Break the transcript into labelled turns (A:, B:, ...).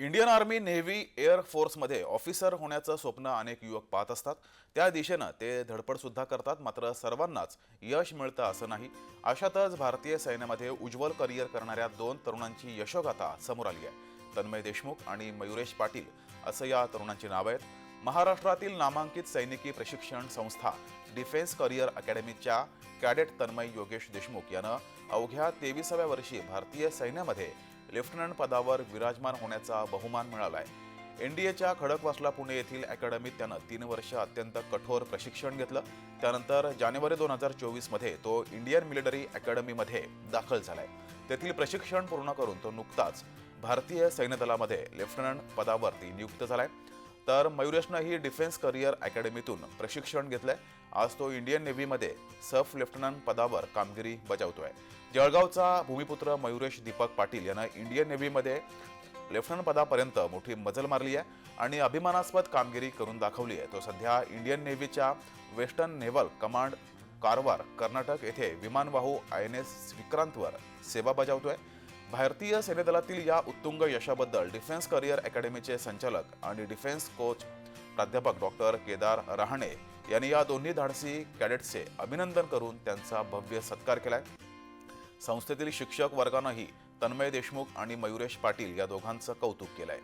A: Indian army navy air फोर्समध्ये officer होण्याचं स्वप्न अनेक युवक पाहत असतात. त्या दिशेनं ते धडपडसुद्धा करतात मात्र सर्वांनाच यश मिळतं असं नाही. अशातच भारतीय सैन्यामध्ये उज्ज्वल करिअर करणाऱ्या दोन तरुणांची यशोगाथा समोर आली आहे. तन्मय देशमुख आणि मयुरेश पाटील असं या तरुणांची नावं आहेत. महाराष्ट्रातील नामांकित सैनिकी प्रशिक्षण संस्था डिफेन्स करिअर अकॅडमीच्या कॅडेट तन्मय योगेश देशमुख यानं अवघ्या तेविसाव्या वर्षी भारतीय सैन्यामध्ये लेफ्टनंट पदावर विराजमान होण्याचा बहुमान मिळाला आहे एनडीएच्या खडकवासला पुणे येथील अकॅडमीत त्यानं तीन वर्ष अत्यंत कठोर प्रशिक्षण घेतलं. त्यानंतर जानेवारी दोन हजार चोवीसमध्ये तो इंडियन मिलिटरी अकॅडमीमध्ये दाखल झाला आहे तेथील प्रशिक्षण पूर्ण करून तो नुकताच भारतीय सैन्यदलामध्ये लेफ्टनंट पदावरती नियुक्त झाला आहे तर मयुरेशनंही डिफेन्स करिअर अकॅडमीतून प्रशिक्षण घेतलंय. आज तो इंडियन नेव्हीमध्ये सफ लेफ्टनंट पदावर कामगिरी बजावतोय. जळगावचा भूमिपुत्र मयुरेश दीपक पाटील यानं इंडियन नेव्हीमध्ये लेफ्टनंट पदापर्यंत मोठी मजल मारली आहे आणि अभिमानास्पद कामगिरी करून दाखवली आहे. तो सध्या Indian नेव्हीच्या western naval command Karwar Karnataka येथे विमानवाहू आय एन एस विक्रांतवर सेवा बजावतोय. भारतीय सेनेदलातील या उत्तुंग यशाबद्दल डिफेन्स करिअर अकॅडमीचे संचालक आणि डिफेन्स कोच प्राध्यापक डॉक्टर केदार रहाणे यांनी या दोन्ही धाडसी कॅडेट्सचे अभिनंदन करून त्यांचा भव्य सत्कार केलाय. संस्थेतील शिक्षक वर्गानंही तन्मय देशमुख आणि मयुरेश पाटील या दोघांचं कौतुक केलंय.